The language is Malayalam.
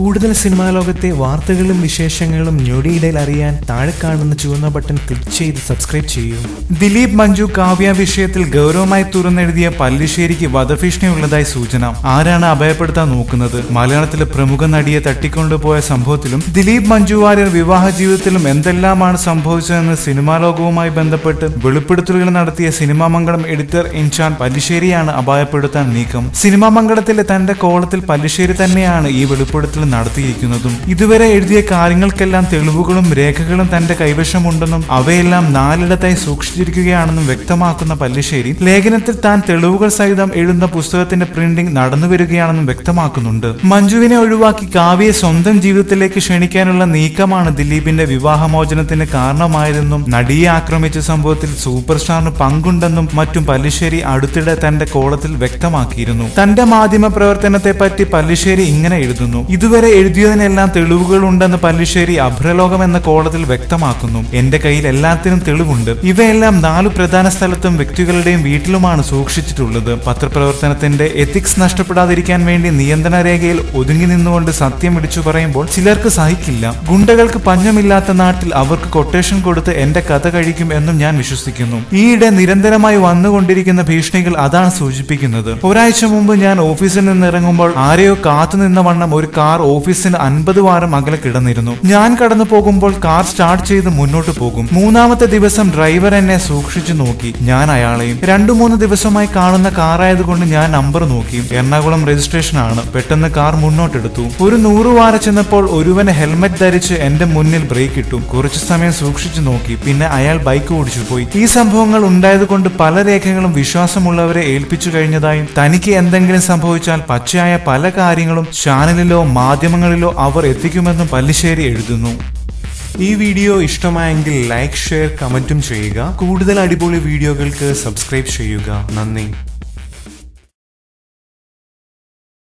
കൂടുതൽ സിനിമാ ലോകത്തെ വാർത്തകളും വിശേഷങ്ങളും ഞൊടിയിടയിൽ അറിയാൻ താഴെ കാണുന്ന ചുവന്ന ബട്ടൺ ക്ലിക്ക് ചെയ്ത് സബ്സ്ക്രൈബ് ചെയ്യൂ. ദിലീപ് മഞ്ജു കാവ്യ വിഷയത്തിൽ ഗൗരവമായി തുറന്നെഴുതിയ പല്ലിശ്ശേരിക്ക് വധഭീഷണിയുള്ളതായി സൂചന. ആരാണ് അഭയപ്പെടുത്താൻ നോക്കുന്നത്? മലയാളത്തിലെ പ്രമുഖ നടിയെ തട്ടിക്കൊണ്ടുപോയ സംഭവത്തിലും ദിലീപ് മഞ്ജു വാര്യർ വിവാഹ ജീവിതത്തിലും എന്തെല്ലാമാണ് സംഭവിച്ചതെന്ന് സിനിമാ ലോകവുമായി ബന്ധപ്പെട്ട് വെളിപ്പെടുത്തലുകൾ നടത്തിയ സിനിമാ മംഗളം എഡിറ്റർ ഇൻഷാൻ പല്ലിശ്ശേരിയാണ് അപായപ്പെടുത്താൻ നീക്കം. സിനിമാ മംഗളത്തിലെ തന്റെ കോളത്തിൽ പല്ലിശ്ശേരി തന്നെയാണ് ഈ വെളിപ്പെടുത്തൽ നടത്തിയിരിക്കുന്നതും ഇതുവരെ എഴുതിയ കാര്യങ്ങൾക്കെല്ലാം തെളിവുകളും രേഖകളും തന്റെ കൈവശമുണ്ടെന്നും അവയെല്ലാം നാലിടത്തായി സൂക്ഷിച്ചിരിക്കുകയാണെന്നും വ്യക്തമാക്കുന്ന പല്ലിശ്ശേരി ലേഖനത്തിൽ താൻ തെളിവുകൾ സഹിതം എഴുതുന്ന പുസ്തകത്തിന്റെ പ്രിന്റിംഗ് നടന്നുവരികയാണെന്നും വ്യക്തമാക്കുന്നുണ്ട്. മഞ്ജുവിനെ ഒഴിവാക്കി കാവ്യയെ സ്വന്തം ജീവിതത്തിലേക്ക് ക്ഷണിക്കാനുള്ള നീക്കമാണ് ദിലീപിന്റെ വിവാഹമോചനത്തിന് കാരണമായതെന്നും നടിയെ ആക്രമിച്ച സംഭവത്തിൽ സൂപ്പർ സ്റ്റാറിന് പങ്കുണ്ടെന്നും മറ്റും പല്ലിശ്ശേരി അടുത്തിടെ തന്റെ കോളത്തിൽ വ്യക്തമാക്കിയിരുന്നു. തന്റെ മാധ്യമ പ്രവർത്തനത്തെ പറ്റി പല്ലിശ്ശേരി ഇങ്ങനെ എഴുതുന്നു. ഇതുവരെ എഴുതിയതിനെല്ലാം തെളിവുകൾ ഉണ്ടെന്ന് പല്ലിശ്ശേരി അഭ്രലോകം എന്ന കോളത്തിൽ വ്യക്തമാക്കുന്നു. എന്റെ കയ്യിൽ എല്ലാത്തിനും തെളിവുണ്ട്. ഇവയെല്ലാം നാലു പ്രധാന സ്ഥലത്തും വ്യക്തികളുടെയും വീട്ടിലുമാണ് സൂക്ഷിച്ചിട്ടുള്ളത്. പത്രപ്രവർത്തനത്തിന്റെ എത്തിക്സ് നഷ്ടപ്പെടാതിരിക്കാൻ വേണ്ടി നിയന്ത്രണ രേഖയിൽ ഒതുങ്ങി നിന്നുകൊണ്ട് സത്യം ഇടിച്ചു പറയുമ്പോൾ ചിലർക്ക് സഹിക്കില്ല. ഗുണ്ടകൾക്ക് പഞ്ഞമില്ലാത്ത നാട്ടിൽ അവർക്ക് കൊട്ടേഷൻ കൊടുത്ത് എന്റെ കഥ കഴിക്കും എന്നും ഞാൻ വിശ്വസിക്കുന്നു. ഈയിടെ നിരന്തരമായി വന്നുകൊണ്ടിരിക്കുന്ന ഭീഷണികൾ അതാണ് സൂചിപ്പിക്കുന്നത്. ഒരാഴ്ച മുമ്പ് ഞാൻ ഓഫീസിൽ നിന്ന് ഇറങ്ങുമ്പോൾ ആരെയോ കാത്തുനിന്ന വണ്ണം ഒരു കാർ ഓഫീസിന് അൻപത് വാരം അകലെ കിടന്നിരുന്നു. ഞാൻ കടന്നു പോകുമ്പോൾ കാർ സ്റ്റാർട്ട് ചെയ്ത് മുന്നോട്ട് പോകും. മൂന്നാമത്തെ ദിവസം ഡ്രൈവർ എന്നെ സൂക്ഷിച്ചു നോക്കി. ഞാൻ അയാളെയും. രണ്ടു മൂന്ന് ദിവസമായി കാണുന്ന കാറായതുകൊണ്ട് ഞാൻ നമ്പർ നോക്കി. എറണാകുളം രജിസ്ട്രേഷൻ ആണ്. പെട്ടെന്ന് കാർ മുന്നോട്ടെടുത്തു. ഒരു നൂറ് വാര ചെന്നപ്പോൾ ഒരുവന് ഹെൽമെറ്റ് ധരിച്ച് എന്റെ മുന്നിൽ ബ്രേക്ക് ഇട്ടു. കുറച്ചു സമയം സൂക്ഷിച്ചു നോക്കി. പിന്നെ അയാൾ ബൈക്ക് ഓടിച്ചു പോയി. ഈ സംഭവങ്ങൾ ഉണ്ടായതുകൊണ്ട് പല രേഖകളും വിശ്വാസമുള്ളവരെ ഏൽപ്പിച്ചു കഴിഞ്ഞതായും തനിക്ക് എന്തെങ്കിലും സംഭവിച്ചാൽ പച്ചയായ പല കാര്യങ്ങളും ചാനലിലോ മാധ്യമങ്ങളിലോ അവർ എത്തിക്കുമെന്നും പല്ലിശ്ശേരി എഴുതുന്നു. ഈ വീഡിയോ ഇഷ്ടമായെങ്കിൽ ലൈക്ക് ഷെയർ കമന്റും ചെയ്യുക. കൂടുതൽ അടിപൊളി വീഡിയോകൾക്ക് സബ്സ്ക്രൈബ് ചെയ്യുക. നന്ദി.